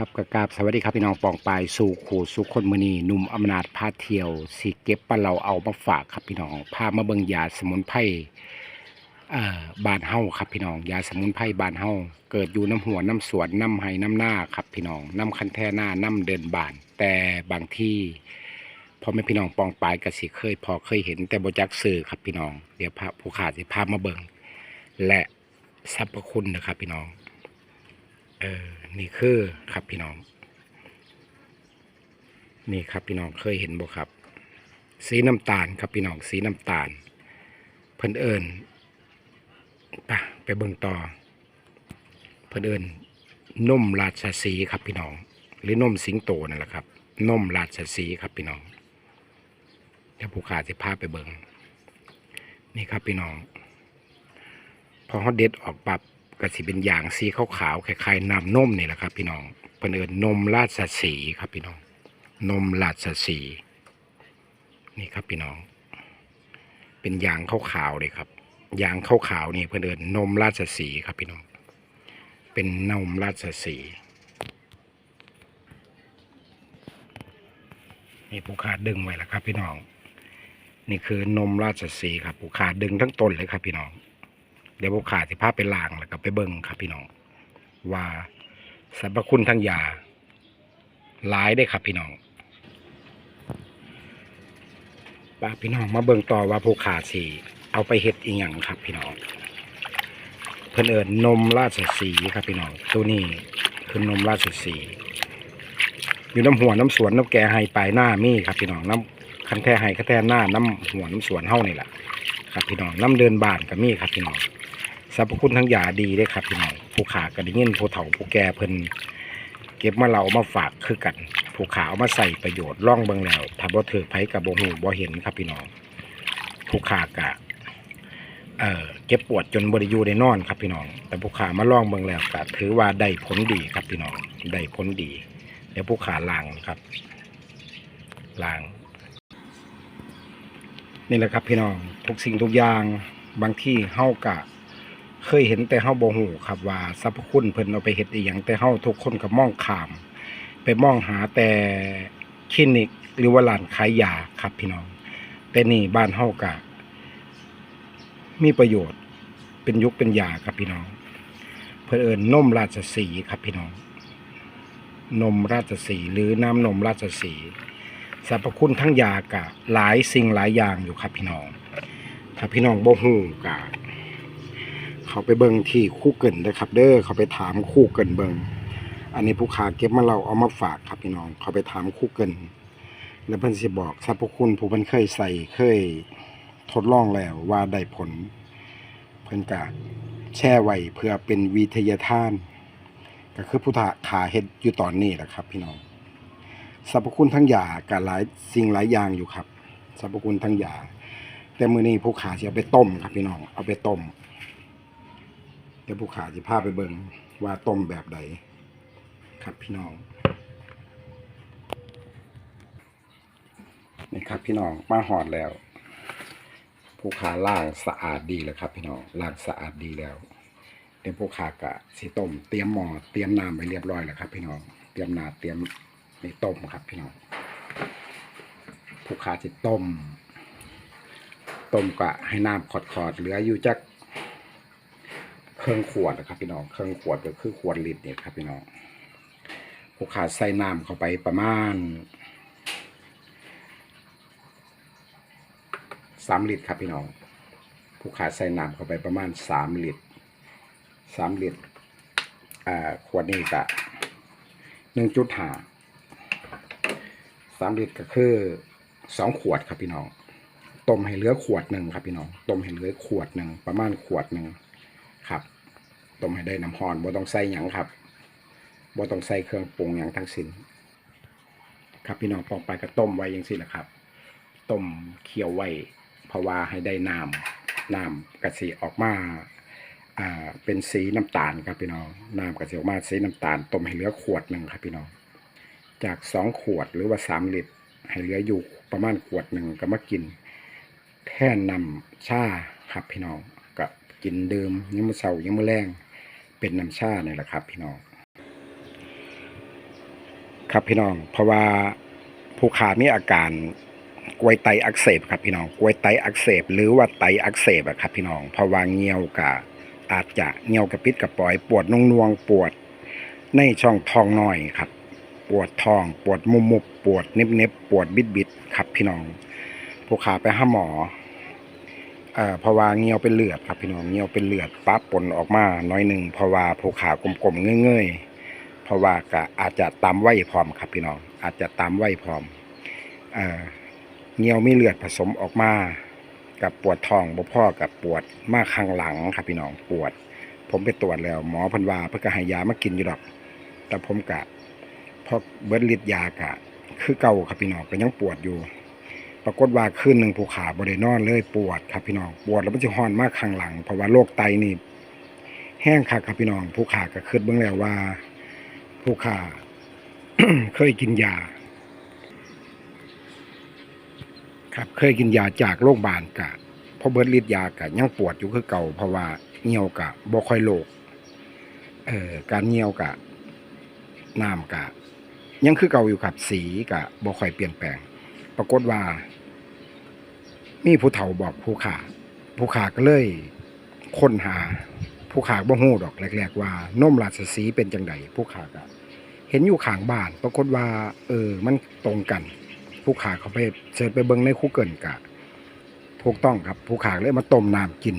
ครับกกาบสวัสดีครับพี่น้องปองปายสู่ขู่สุขคนมือนีหนุ่มอำนาจพาเที่ยวสีเก็บปลาเราเอามาฝากครับพี่น้องพามาเบิงยาสมุนไพรบานเฮาครับพี่น้องยาสมุนไพรบานเฮาเกิดอยู่น้ำหัวน้ำสวนน้ำไห้น้ำหน้าครับพี่น้องน้ำคันแท่หน้าน้ำเดินบาน แต่บางที่พ่อแม่พี่น้องปองปายก็สิเคย พอเคยเห็นแต่บ่จักสื่อครับพี่น้องเดี๋ยวพาผู้ขาดสิพามาเบิงและสรรพคุณนะครับพี่น้อง เออ นี่คือครับพี่น้อง นี่ครับพี่น้องเคยเห็นบ่ครับ สีน้ำตาลครับพี่น้องสีน้ำตาล เพิ่นเอิญปะไปเบิ่งต่อ เพิ่นเอิญนมราชสีครับพี่น้อง หรือนมสิงโตนั่นแหละครับนมราชสีครับพี่น้องเดี๋ยวผู้ขาจะพาไปเบิ่งนี่ครับพี่น้อง พอเขาเด็ดออกปับ ก็สิเป็นอย่างสีขาวๆคล้ายๆน้ำนมนี่แหละครับ พี่น้องเพิ่นเอิญนมราชสีครับพี่น้อง นมราชสีนี่ครับพี่น้อง เป็นยางขาวๆเลยครับยางขาวๆนี่เพิ่นเอิญนมราชสีครับพี่น้อง เป็นนมราชสีนี่ผู้ขาดึงไว้แล้วครับพี่น้อง นี่คือนมราชสีครับผู้ขาดึงทั้งต้นเลยครับพี่น้อง เดี๋ยวผมขาดสิภาพไปล้างแล้วก็ไปเบิ่งครับพี่น้อง ว่าสรรพคุณทั้งยาหลายได้ครับพี่น้องป้าพี่น้องมาเบิ่งต่อว่าผู้ขาสิเอาไปเฮ็ดอีหยังครับพี่น้อง เพิ่นเอิญนมราชสีครับพี่น้อง ตัวนี้คือนมราชสีอยู่น้ำหัวน้ำสวนน้ำแก่ไฮปลายหน้ามีครับพี่น้องน้ำคันแท้ไฮคันแท้หน้าน้ำหัวน้ำสวนเฮ้านี่แหละครับพี่น้องน้ำเดินบานก็มีครับพี่น้อง สรรพคุณทั้งยาดีได้ครับพี่น้องผู้ขาก็ได้เงินผู้เฒ่าผู้แก่เพิ่นเก็บมาเราเอามาฝากคือกันผู้ขาเอามาใส่ประโยชน์ล่องเบิงแล้วถ้าบ่ถือไผกับบ่ฮู้บ่เห็นครับพี่น้องผู้ขากะเอ่อเก็บปวดจนบ่ได้อยู่ได้นอนครับพี่น้อง แต่ผู้ขามาล่องเบิงแล้วก็ถือว่าได้ผลดีครับพี่น้องได้ผลดีเดี๋ยวผู้ขาล้างครับล้างนี่แหละครับพี่น้องทุกสิ่งทุกอย่างบางที่เฮากะ เคยเห็นแต่เฮาบ่ฮู้ครับว่าสรรพคุณเพิ่นเอาไปเฮ็ดอีหยังแต่เฮาทุกคนก็มองข้าม ไปมองหาแต่คลินิกหรือว่าร้านขายยาครับพี่น้อง แต่นี่บ้านเฮากะมีประโยชน์เป็นยุคเป็นยาครับพี่น้อง เพิ่นเอิ้นนมราชสีครับพี่น้อง นมราชสีหรือน้ำนมราชสีสรรพคุณทั้งยากะหลายสิ่งหลายอย่างอยู่ครับพี่น้อง ถ้าพี่น้องบ่ฮู้กะ เขาไปเบิ่งที่คู่เกินนะครับ เด้อเขาไปถามคู่เกินเบิ่งอันนี้ผู้ขาเก็บมาเราเอามาฝากครับพี่น้องเขาไปถามคู่เกินแล้วเพิ่นสิบอกสรรพคุณผู้เพิ่นเคยใส่เคยทดลองแล้วว่าได้ผล เพิ่นกะแช่ไว้เพื่อเป็นวิทยาทาน ก็คือผู้ขาขาเฮ็ดอยู่ตอนนี้แหละครับ พี่น้องสรรพคุณทั้งยากับหลายสิ่งหลายอย่างอยู่ครับสรรพคุณทั้งยาแต่มือนี้ผู้ขาสิเอาไปต้มครับพี่น้องเอาไปต้ม เดี๋ยวผู้ขาจะพาไปเบิ่งว่าต้มแบบใดครับพี่น้องนี่ครับพี่น้องมาหอดแล้วผู้ขาล่างสะอาดดีแล้วครับ พี่น้องล่างสะอาดดีแล้วเดี๋ยวผู้ขากะสีต้มเตรียมหม้อเตรียมน้ำไปเรียบร้อยแล้วครับ พี่น้องเตรียมน้ำเตรียมนี่ต้มครับ พี่น้องผู้ขาจะต้มต้มกะให้น้ำขอดๆเหลืออยู่จัก เครื่องขวดนะครับพี่น้องเครื่องขวดก็คือขวดลิตรเนี่ยครับพี่น้องผู้ขาใส่น้ำเข้าไปประมาณสามลิตรครับพี่น้องผู้ขาใส่น้ำเข้าไปประมาณสามลิตรสามลิตรอ่าขวดนี้ก็หนึ่งจุดห้าสามลิตรก็คือสองขวดครับพี่น้องต้มให้เหลือขวดหนึ่งครับพี่น้องต้มให้เหลือขวดหนึ่งประมาณขวดหนึ่งครับ ต้มให้ได้น้ำฮอนบ่ต้องใส่หยังครับบ่ต้องใส่เครื่องปรุงหยังทั้งสิ้นครับพี่น้องปองไปก็ต้มไว้ยังสิแหละครับต้มเคี่ยวไว้เพราะว่าให้ได้น้ำน้ำกระสิออกมาอ่าเป็นสีน้ำตาลครับพี่น้องน้ำกระสิออกมาสีน้ำตาลต้มให้เหลือขวดหนึ่งครับพี่น้องจากสองขวดหรือว่าสามลิตรให้เหลืออยู่ประมาณขวดหนึ่งก็มากินแท่นำชาครับพี่น้องกับกินเดื่มยังมือเสายังมือแรง เป็นน้ำชาเนี่ยแหละครับ พี่น้อง ครับพี่น้อง เพราะว่าผู้ขามีอาการกล้วยไตอักเสบครับพี่น้องกล้วยไตอักเสบ หรือว่าไตอักเสบอะครับ พี่น้องเพราะว่าเงียวกะอาจจะเงียวกระปิดกระปล่อย ปวดนงนวงปวด ในช่องท้องน้อยครับ ปวดท้อง ปวดมุมมุบปวดเน็บเน็บปวดบิดบิดครับ พี่น้องผู้ขาไปหาหมอ อ่อเพราะว่าเงียวเป็นเลือดครับพี่น้องเงียวเป็นเลือดปั๊บปนออกมาหน้อยหนึ่งเพราะว่าผูขากลมๆเงยๆเพราะว่าก็อาจจะตามไว้พร้อมครับพี่น้องอาจจะตามไว้พร้อมเอ่อเงียวมีเลือดผสมออกมากับปวดท้องบ่พ่อกับปวดมากข้างหลังครับพี่น้องปวด ผมไปตรวจแล้ว หมอพันวาเพื่อก็ให้ยามากินอยู่ดอก แต่ผมกะพอเบิดฤทธิ์ยากะ คือเก่าครับพี่น้องก็ยังปวดอยู่ ปรากฏว่าคืนหนึ่งผู้ขาบ่ได้นอนเลยปวดครับพี่น้องปวดแล้วมันจะฮ้อนมากข้างหลัง เพราะว่าโรคไตนี่แห้งคักครับพี่น้องผู้ขาก็คิดเบิ่งแล้วว่าผู้ขาเคยกินยา ครับเคยกินยาจากโรงพยาบาลกะพอเบิดฤทธิ์ยากะยังปวดอยู่คือเก่าเพราะว่าเหี่ยวกะบ่ค่อยโลกเอ่อการเหี่ยวกะน้ำกะ ยังคือเก่าอยู่ครับสีกะบ่ค่อยเปลี่ยนแปลง ปรากฏว่า มีผู้เฒ่าบอกผู้ขาผู้ขาก็เลยค้นหาผู้ขาบ่ฮู้ดอกแรก ๆ ว่านมราชสีเป็นจังไดผู้ขาก็เห็นอยู่ข้างบ้านปรากฏว่า เออ มันตรงกัน ผู้ขาเขาไปเสิร์ชไปเบิ่งในคู่เกิลกะถูกต้องครับผู้ขาเลยมาต้มน้ำกิน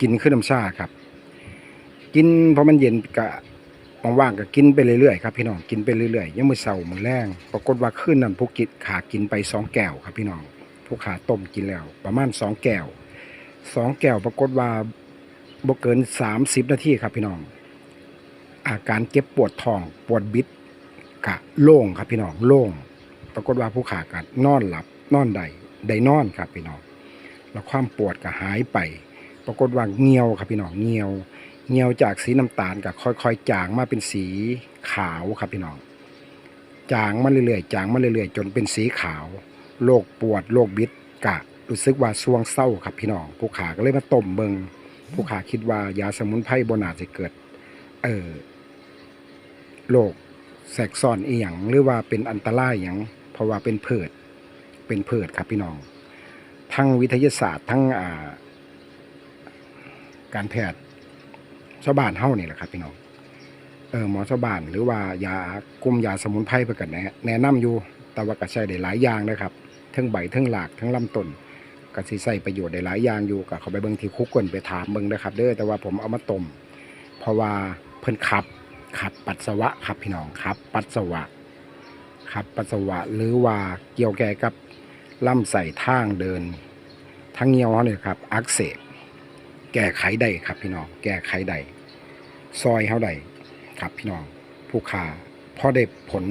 กินขึ้นน้ำชาครับ กินพอมันเย็นกะว่างๆก็กินไปเรื่อยๆครับพี่น้องกินไปเรื่อยๆยังมือเช้ามื้อแรงปรากฏว่าคืนนั้นผู้กินขากินไปสองแก้วครับพี่น้อง ผู้ขาต้มกินแล้ว ประมาณสองแก้วสองแก้วปรากฏว่าบ่เกินสามสิบนาทีครับพี่น้อง อาการเจ็บปวดท้องปวดบิดกะโล่งครับพี่น้องโล่ง ปรากฏว่าผู้ขากันอนหลับนอนได้ได้นอนครับพี่น้อง แล้วความปวดก็หายไป ปรากฏว่าเงียวครับพี่น้องเงียวเงียวจากสีน้ำตาลก็ค่อยๆ จางมาเป็นสีขาวครับพี่น้อง จางมาเรื่อยๆจางมาเรื่อยๆ จนเป็นสีขาว โรคปวดโรคบิดกะรู้สึกว่าซวงเศร้าครับพี่น้องผู้ขาก็เลยมาต้มเบิงผู้ขาคิดว่ายาสมุนไพรบนาจะเกิด เออโรคแทรกซ้อนอีหยังหรือว่าเป็นอันตรายอหยังเพราะว่าเป็นเพิดเป็นเพิดครับพี่น้อง ทั้งวิทยาศาสตร์ทั้งอ่า การแพทย์ชาวบ้านเฮานี่แหละครับพี่น้องเออหมอชาวบ้านหรือว่ายากลุ่มยาสมุนไพรเพื่อกันแนะแนะนำอยู่แต่ว่าก็ใช้ได้หลายอย่างนะครับ ทั้งใบทั้งหลากทั้งลำต้นก็สิใช้ประโยชน์ได้หลายอย่างอยู่ก็เขาไปเบิ่งที่คุกก่นไปถามเบิ่งนะครับ เด้อแต่ว่าผมเอามาต้มเพราะว่าเพิ่นขับขับปัสสาวะครับพี่น้องครับ ปัสสาวะขับปัสสาวะหรือว่าเกี่ยวแก่กับลำไส้ทางเดินทั้งเงี้ยวเนี่ยครับ อักเสบแก้ไขได้ครับพี่น้องแก้ไขได้ซอยเขาได้ครับพี่น้องผู้ขาพอได้ผล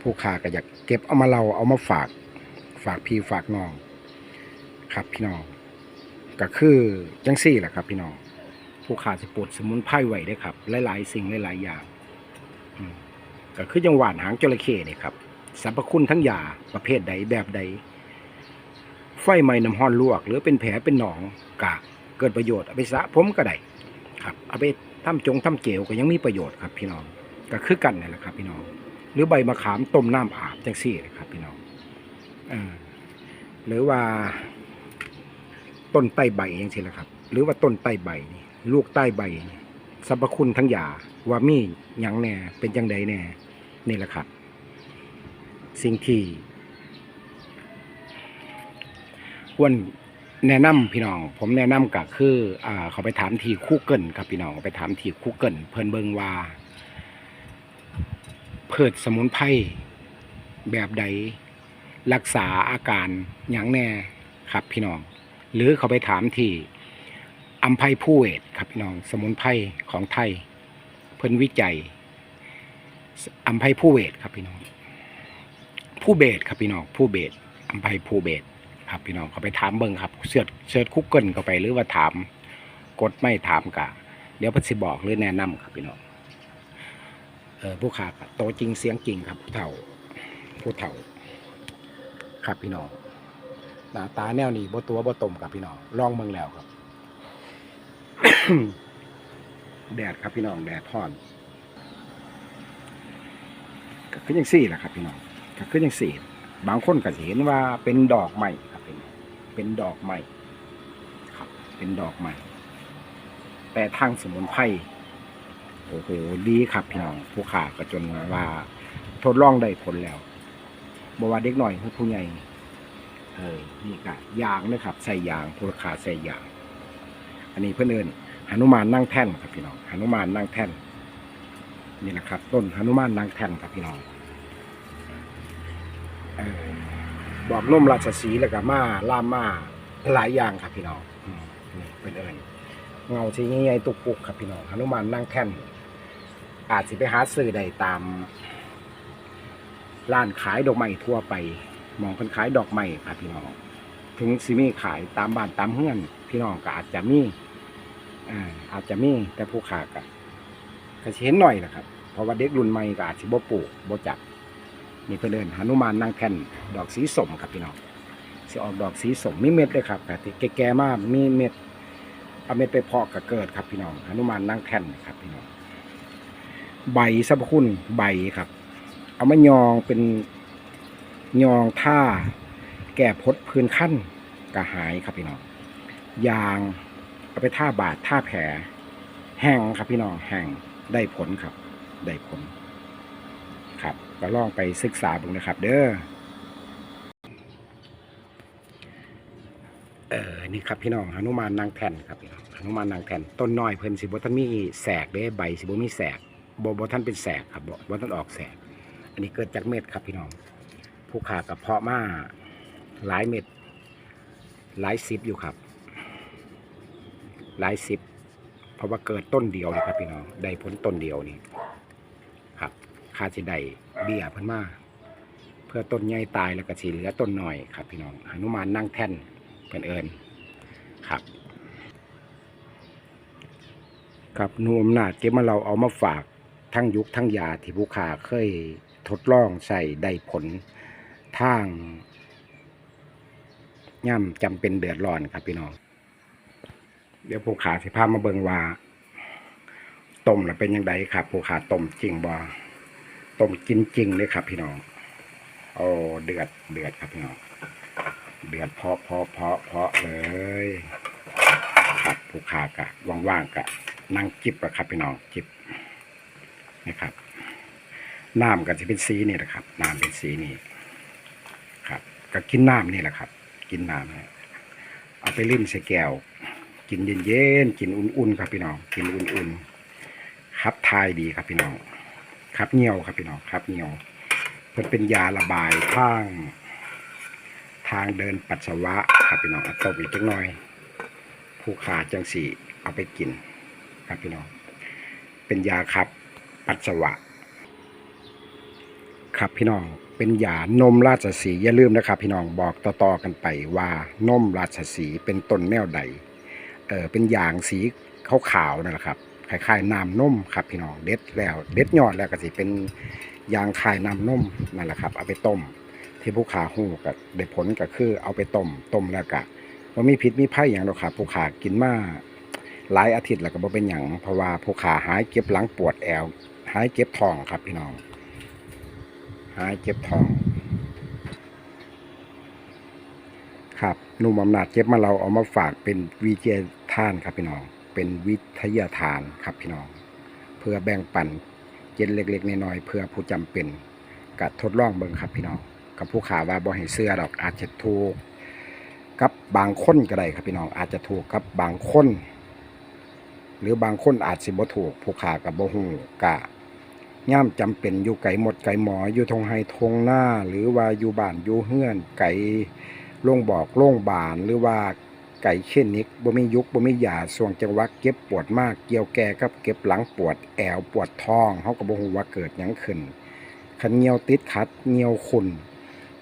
ผู้ขาก็อยากเก็บเอามาเราเอามาฝาก ฝากพี่ฝากน้องครับพี่น้องก็คือจังซี่แหละครับ พี่น้องผู้ขาจะปลดสมุนไพรไหวได้ครับ หลายๆ สิ่งหลายๆอย่างก็คือจังหวานหางจระเข้นี่ครับสรรพคุณทั้งยาประเภทใดแบบใด ไฟไหม้น้ำห้อนลวก หรือเป็นแผลเป็นหนองกะเกิดประโยชน์เอาไปสระผมก็ได้ครับเอาไปทำจงทำเจลก็ยังมีประโยชน์ครับ พี่น้องก็คือกันนี่แหละครับ พี่น้อง หรือใบมะขามต้มน้ำอาบจังซี่นะครับพี่น้อง หรือว่าต้นไต้ใบอย่างนี้แหละครับ หรือว่าต้นไต้ใบนี่ลูกใต้ใบสรรพคุณทั้งยาว่ามีหยังแน่เป็นจังใดแน่นี่แหละครับ สิ่งที่ควรแนะนำพี่น้อง ผมแนะนำก็คืออ่าเขาไปถามทีคู่เกิลครับพี่น้องไปถามทีคู่เกิลเพิ่นเบิงว่าเพิดสมุนไพรแบบใด รักษาอาการหยังแน่ครับพี่น้อง หรือเขาไปถามที่อัมไพผู้เวทครับพี่น้อง สมุนไพรของไทย เพิ่นวิจัยอัมไพผู้เวทครับพี่น้อง ผู้เบสครับพี่น้อง ผู้เบสอัมไพผู้เบสครับพี่น้องเขาไปถามเบิ่งครับเสิร์ชเสิร์ชคุกเกิลเข้าไปหรือว่าถาม กดไม่ถามกะเดี๋ยวพิ่นสิบอกหรือแนะนำครับพี่น้องเออผู้ขาก็โตจริงเสียงจริงครับผู้เฒ่าผู้เฒ่า ครับพี่น้องหน้าตาแนวนี้บ่ตัวบ่ตมครับพี่น้องลองเมืองแล้วครับ แดดครับพี่น้องแดดท่อนก็คือจังซี่แหละครับ พี่น้องก็คือจังซี่ บางคนก็เห็นว่าเป็นดอกไม้ครับพี่น้องเป็นดอกไม้ครับ เป็นดอกไม้แต่ทางสมุนไพรโอ้โหดีครับพี่น้องผู้ขาก็จนว่าทดลองได้ผลแล้ว บว่าเด็กหน่อยคือผู้ใหญ่เออนี่ก็ยางนะครับ ใส่ยางผู้ขาใส่ยาง อันนี้เพื่อนเอินหนุมานนั่งแท่นครับพี่น้องหนุมานนั่งแท่น นี่นะครับ ต้นหนุมานนั่งแท่นครับพี่น้องออบอกนมราชสีแล้วก็มาล่ามมาหลายอย่างครับพี่น้องนี่เป็นเอินเงาสีใหญ่ๆตุกปุกครับพี่น้องหนุมานนั่งแท่นอาจสิไปหาซื้อได้ตาม ร้านขายดอกไม้ทั่วไปมองคนขายดอกไม้ครับพี่น้อง ถึงสิมีขายตามบ้านตามเฮือน พี่น้องก็อาจจะมีอ่าอาจจะมีแต่ผู้ขากะก็เห็นหน่อยนะครับ เพราะว่าเด็กรุ่นใหม่ก็อาจสิบ่ปลูกบ่จักนี่เพิ่นเดินหนุมานนางแท่นดอกสีสมครับพี่น้องสิออกดอกสีสมมีเม็ดเลยครับแต่แก่ๆมากมีเม็ดเอาเม็ดไปเพาะก็เกิดครับพี่น้องหนุมานนางแท่นครับพี่น้องใบสรรพคุณใบครับ เอามายองเป็นยองท่า แก่พดพื้นขั้นกระหายครับพี่น้องยางเอาไปท่าบาดท่าแผลแห้งครับพี่น้องแห้งได้ผลครับ ได้ผล ครับก็ลองไปศึกษาดูนะครับ เด้อเออนี่ครับพี่น้องหนุมานนางแท่นครับพี่น้องหนุมานนางแท่นต้นน้อยเพิ่นสิบ่ท่านมีแสกเด้ใบสิบ่มีแสกบ่บ่ท่านเป็นแสกครับบ่บ่ท่านออกแสก อันนี้เกิดจากเม็ดครับพี่น้อง ผู้ขากระเพาะมาหลายเม็ดหลายสิบอยู่ครับ หลายสิบ เพราะว่าเกิดต้นเดียวเลยครับพี่น้องได้ผลต้นเดียวนี่ครับคาสิได้เบี้ยเพิ่นมาเพื่อต้นใหญ่ตายแล้วก็สีเหลือต้นหน่อยครับ พี่น้องหนุมานนั่งแท่นเป็นเอิญครับครับหนูอำนาจเก็บมาเราเอามาฝากทั้งยุคทั้งยาที่ผู้ขาเคย ทดลองใส่ได้ผลทางย่ำจำเป็นเดือดร้อนครับพี่น้อง เดี๋ยวผู้ขาสิพามาเบิงว่าต้มแล้วเป็นยังไงครับผู้ขาต้มจริงบ่ต้มกินจริงเลยครับ พี่น้อง โอ้เดือดเดือดครับพี่น้อง เดือดเพาะเพาะเพาะเพาะเลยครับผู้ขากะว่างๆกะนั่งจิบอะครับพี่น้องจิบนะครับ น้ำก็จะเป็นสีนี่แหละครับน้ำเป็นสีนี่ครับก็กินน้ำนี่แหละครับ กินน้ำเนี่ยเอาไปริมใส่แก้ว กินเย็นๆกินอุ่นๆครับพี่น้อง กินอุ่นๆครับทายดีครับพี่น้องครับเหี่ยวครับพี่น้องครับเหี่ยวเพื่อเป็นยาระบายทาง ทางเดินปัสสาวะครับพี่น้องเอาต้มอีกจักหน่อย ผู้ขาจังสีเอาไปกิน ครับพี่น้อง เป็นยาครับปัสสาวะ ครับพี่น้องเป็นยานมราชสีอย่าลืมนะครับ พี่น้องบอกต่อๆกันไปว่านมราชสีเป็นต้นแนวใดเออเป็นยางสีขาวๆนั่นแหละครับคล้ายๆน้ำนมครับพี่น้องเด็ดแล้วเด็ดยอดแล้วก็สิเป็นยางคายน้ำนมนั่นแหละครับเอาไปต้มที่ผู้ขาหูก็ได้ผลก็คือเอาไปต้มต้มแล้วก็ว่ามีพิษมีภัยอย่างหรอกครับผู้ขากินมาหลายอาทิตย์แล้วก็บ่เป็นอย่างเพราะว่าผู้ขาหายเก็บหลังปวดแอวหายเก็บท้องครับพี่น้อง หายเจ็บท้อง ครับหนุ่มอำนาจเจ็บมาเราเอามาฝากเป็นวิทยาทานครับพี่น้อง เป็นวิทยาทานครับพี่น้อง เพื่อแบ่งปันเย็นเล็กๆน้อยๆเพื่อผู้จำเป็นกัดทดลองเบิ่งครับพี่น้อง กับผู้ขาว่าบ่ให้เสื้อดอกอาจจะถูกกับบางคนก็ได้ครับพี่น้อง อาจจะถูกกับบางคนหรือบางคนอาจสิบ่ถูกผู้ขากับบ่ฮู้กะ ย่ามจำเป็นอยู่ไก่หมดไก่หมออยู่ทงไฮทงหน้า หรือว่าอยู่บ้านอยู่เฮือน ไก่โล่งบอกโล่งบานหรือว่าไก่เช่นนิกบ่มียุกบ่มียาส่วงจังหวะเก็บปวดมากเกี่ยวแก่กับเก็บหลังปวดแอวปวดท้องเฮาก็บ่ฮู้ว่าเกิดหยังขึ้นคันเหี่ยวติดขัดเหี่ยวขุน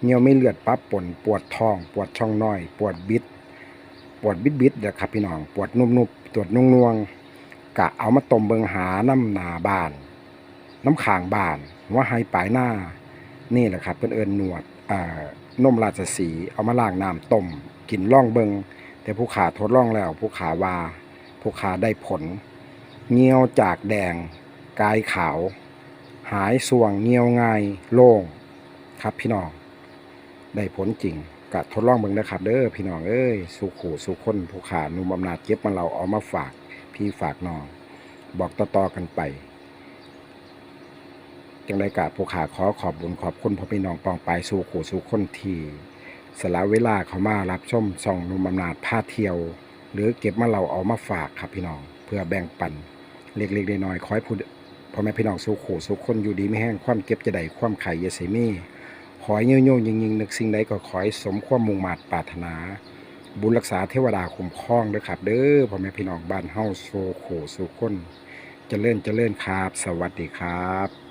เหี่ยวไม่เลือดปั๊บปนปวดท้อง ปวดช่องน้อย ปวดบิด ปวดบิดบิดๆนะครับพี่น้อง ปวดนุ่มๆปวดนุ่งๆกะเอามาต้มเบิงหาน้ำหนาบาน น้ำขางบานหัว่าไฮปลายหน้า นี่แหละครับเป็นเอิญหนวดอ่านมราชสีเอามาล้างน้ำต้มกินล่องเบิงแต่ผู้ขาทดลองแล้วผู้ขาว่าผู้ขาได้ผล เงียวจากแดง กายขาว หายส่วงเงียวง่ายโล่งครับพี่น้อง ได้ผลจริงกะทดลองเบิ่งนะครับเด้อพี่น้องเอ้ยสู่ขู่สู่คนผู้ขาหนุ่มอำนาจเก็บมาเราเอามาฝากพี่ฝากน้อง บอกต่อๆกันไป จังไดกะผู้ขาขอขอบบุญขอบคุณพ่อพี่น้องปองไปสู่ขู่สู่คนทีสละเวลาเขามารับชมส่องนุ่มอำนาจพาเที่ยว หรือเก็บมาเราเอามาฝากครับพี่น้อง เพื่อแบ่งปันเล็กๆน้อยๆขอให้ผู้พ่อแม่พี่น้องสู่ขู่สู่คนอยู่ดีไม่แห้งความเก็บจะได้ความไข่อยาเสมีขอให้โยโย่ยิงยิงนึกสิ่งใดก็ขอให้สมความมุ่งมาตปรารถนา บุญรักษาเทวดาคุ้มครองด้อครับ เด้อพ่อแม่พี่น้องบ้านเฮาสู่ขู่สู่คนจะเจริญเจริญครับ สวัสดีครับ